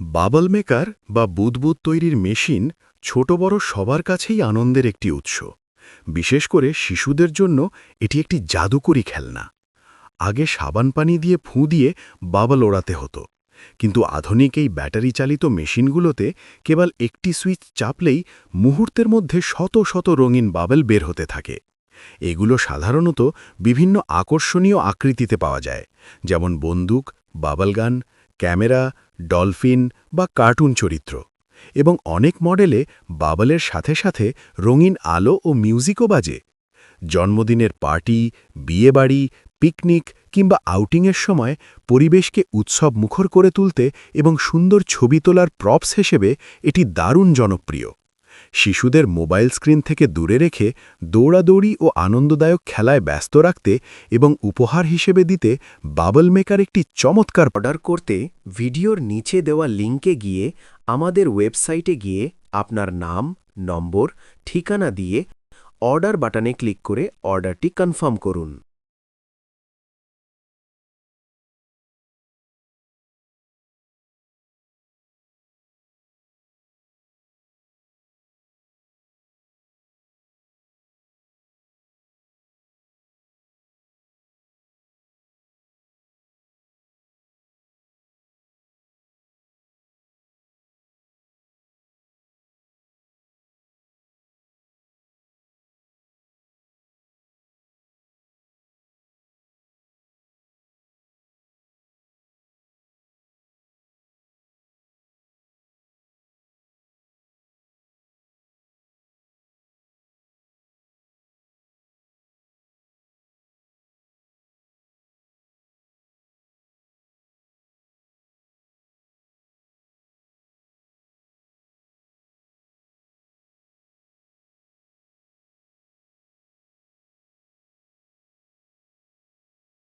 Bubble maker বা বুদবুদ তৈরির মেশিন ছোট বড় সবার কাছেই আনন্দের একটি উৎস। বিশেষ করে শিশুদের জন্য এটি একটি জাদুকরী খেলনা। আগে সাবান পানি দিয়ে ফুঁ দিয়ে বাবল ওড়াতে হতো। কিন্তু আধুনিক এই ব্যাটারি চালিত মেশিনগুলোতে কেবল একটি সুইচ চাপলেই মুহূর্তের মধ্যে শত শত রঙিন বাবল বের হতে থাকে। এগুলো সাধারণত বিভিন্ন আকর্ষণীয় আকৃতিতে পাওয়া যায়, যেমন বন্দুক বাবলগান ক্যামেরা, ডলফিন বা কার্টুন চরিত্র এবং অনেক মডেলে বাবলের সাথে সাথে রঙিন আলো ও মিউজিকও বাজে। জন্মদিনের পার্টি, বিয়েবাড়ি, পিকনিক কিংবা আউটিংয়ের সময় পরিবেশকে উৎসব মুখর করে তুলতে এবং সুন্দর ছবি তোলার প্রপস হিসেবে এটি দারুণ জনপ্রিয়। শিশুদের মোবাইল স্ক্রিন থেকে দূরে রেখে দৌড়াদৌড়ি ও আনন্দদায়ক খেলায় ব্যস্ত রাখতে এবং উপহার হিসেবে দিতে বাবল মেকার একটি চমৎকার অর্ডার করতে ভিডিওর নিচে দেওয়া লিঙ্কে গিয়ে আমাদের ওয়েবসাইটে গিয়ে আপনার নাম, নম্বর, ঠিকানা দিয়ে অর্ডার বাটনে ক্লিক করে অর্ডারটি কনফার্ম করুন।